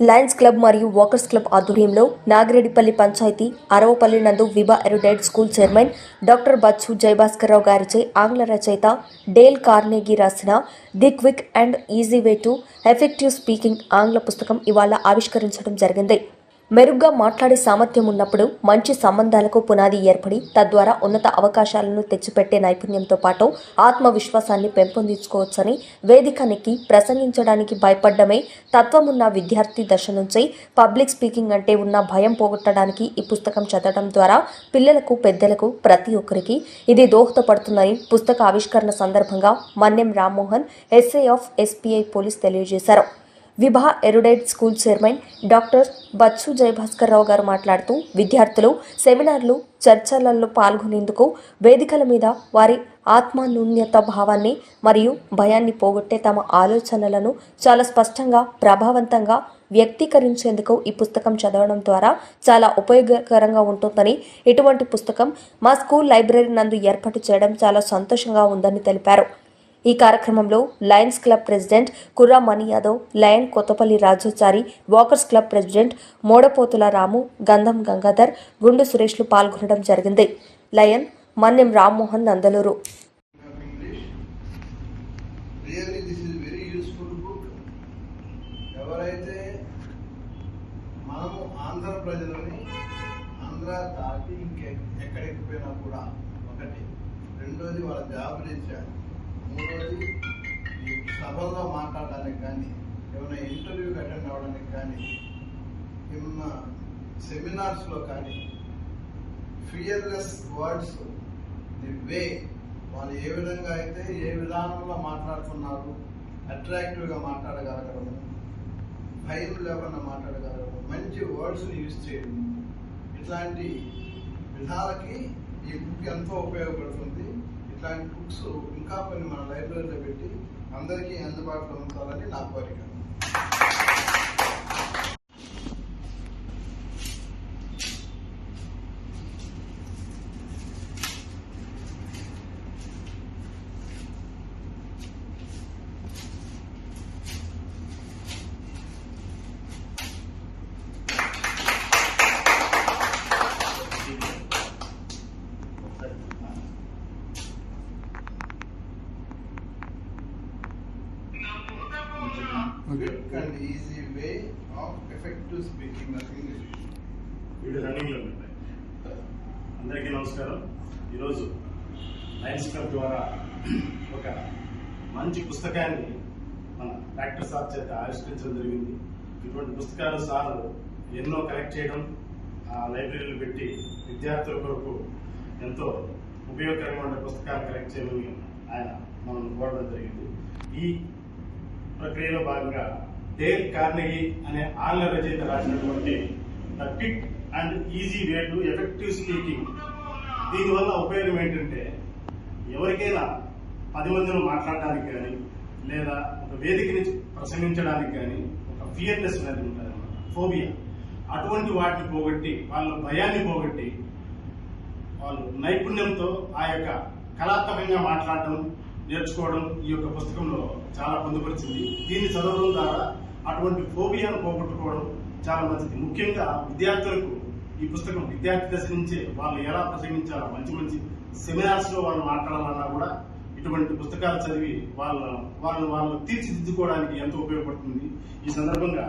Lions Club మరియు Walkers Club ఆధ్వర్యంలో నాగిరెడ్డిపల్లి పంచాయతీ అరవపల్లి నందు Vibha erudite school chairman doctor Bachchu Jayabhaskarrao గారిచే ఆంగ్ల రచయిత డేల్ కార్నెగీ రాసిన the quick and easy way to effective speaking ఆంగ్ల పుస్తకం ఇవాళ ఆవిష్కరించడం జరిగింది. మెరుగ్గా మాట్లాడే సామర్థ్యం ఉన్నప్పుడు మంచి సంబంధాలకు పునాది ఏర్పడి తద్వారా ఉన్నత అవకాశాలను తెచ్చిపెట్టే నైపుణ్యంతో పాటు ఆత్మవిశ్వాసాన్ని పెంపొందించుకోవచ్చని వేదికనికి ప్రసంగించడానికి భయపడ్డమే తత్వమున్న విద్యార్థి దశ నుంచి పబ్లిక్ స్పీకింగ్ అంటే ఉన్న భయం పోగొట్టడానికి ఈ పుస్తకం చదవడం ద్వారా పిల్లలకు పెద్దలకు ప్రతి ఒక్కరికి ఇది దోహదపడుతుందని పుస్తక ఆవిష్కరణ సందర్భంగా Manyam Rammohan SA of SPI police తెలియజేశారు. Vibha erudite school chairman doctor Bachchu Jayabhaskar Rao garu మాట్లాడుతూ విద్యార్థులు సెమినార్లు చర్చలలో పాల్గొనేందుకు వేదికల మీద వారి ఆత్మాన్యూన్యత భావాన్ని మరియు భయాన్ని పోగొట్టే తమ ఆలోచనలను చాలా స్పష్టంగా ప్రభావవంతంగా వ్యక్తీకరించేందుకు ఈ పుస్తకం చదవడం ద్వారా చాలా ఉపయోగకరంగా ఉంటుందని ఇటువంటి పుస్తకం మా స్కూల్ లైబ్రరీ నందు ఏర్పాటు చేయడం చాలా సంతోషంగా ఉందని తెలిపారు. ఈ కార్యక్రమంలో lions club president Kurra Mani Yadav lion Kothapalli Rajochari walkers club president Modapothula Ramu Gandham Gangadhar Gundu సురేష్లు పాల్గొనడం జరిగింది. లయన్ మన్యం రామ్మోహన్ నందలూరు. ఎవరైతే మనము ఆంధ్ర ప్రజలని ఆంధ్ర దాటి కూడా ఒకటి. రెండోది వాళ్ళ జాబ్ రీత్యా మూడోది ఈ సభల్లో మాట్లాడడానికి కానీ ఏమైనా ఇంటర్వ్యూకి అటెండ్ అవ్వడానికి కానీ ఏమన్నా సెమినార్స్లో కానీ ఫియర్లెస్ వర్డ్స్ ది వే వాళ్ళు ఏ విధంగా అయితే ఏ విధానంలో మాట్లాడుతున్నారు అట్రాక్టివ్గా మాట్లాడగలగడము భయం లేకుండా మాట్లాడగలగడము మంచి వర్డ్స్ని యూజ్ చేయడం ఇట్లాంటి విధాలకి ఈ బుక్ ఎంతో ఉపయోగపడుతుంది. ఇట్లాంటి బుక్స్ ఇంకా కొన్ని మన లైబ్రరీలో పెట్టి అందరికీ అందుబాటులో ఉంచాలని నా కోరిక. Quick and easy way of effective speaking of English video రన్నింగ్లో ఉంటాయి అందరికీ నమస్కారం. ఈరోజు లయన్స్ క్లబ్ ద్వారా ఒక మంచి పుస్తకాన్ని మన డాక్టర్ సార్ చేత ఆవిష్కరించడం జరిగింది. ఇటువంటి పుస్తకాలు సార్ ఎన్నో కలెక్ట్ చేయడం ఆ లైబ్రరీలు పెట్టి విద్యార్థుల కొరకు ఎంతో ఉపయోగకరంగా ఉండే పుస్తకాలు కలెక్ట్ చేయమని ఆయన మనం కోరడం జరిగింది. ఈ ప్రక్రియలో భాగంగా డేల్ కార్నెగీ అనే ఆంగ్ల రచయిత రాసినటువంటి the quick and easy way to effective speaking. దీనివల్ల ఉపయోగం ఏంటంటే ఎవరికైనా పది మందిలో మాట్లాడడానికి కానీ లేదా ఒక వేదిక నుంచి ప్రసంగించడానికి కానీ ఒక ఫియర్నెస్ అనేది ఉంటుంది ఫోబియా అటువంటి వాటిని పోగొట్టి వాళ్ళ భయాన్ని పోగొట్టి వాళ్ళు నైపుణ్యంతో ఆ యొక్క కళాత్మకంగా మాట్లాడటం నేర్చుకోవడం ఈ యొక్క పుస్తకంలో చాలా పొందుపరిచింది. దీన్ని చదవడం ద్వారా అటువంటి ఫోబియాను పోగొట్టుకోవడం చాలా మంచిది. ముఖ్యంగా విద్యార్థులకు ఈ పుస్తకం విద్యార్థి దశ నుంచే వాళ్ళు ఎలా ప్రసంగించాలో మంచి మంచి సెమినార్స్లో వాళ్ళు మాట్లాడాలన్నా కూడా ఇటువంటి పుస్తకాలు చదివి వాళ్ళ వాళ్ళు వాళ్ళు తీర్చిదిద్దుకోవడానికి ఎంతో ఉపయోగపడుతుంది. ఈ సందర్భంగా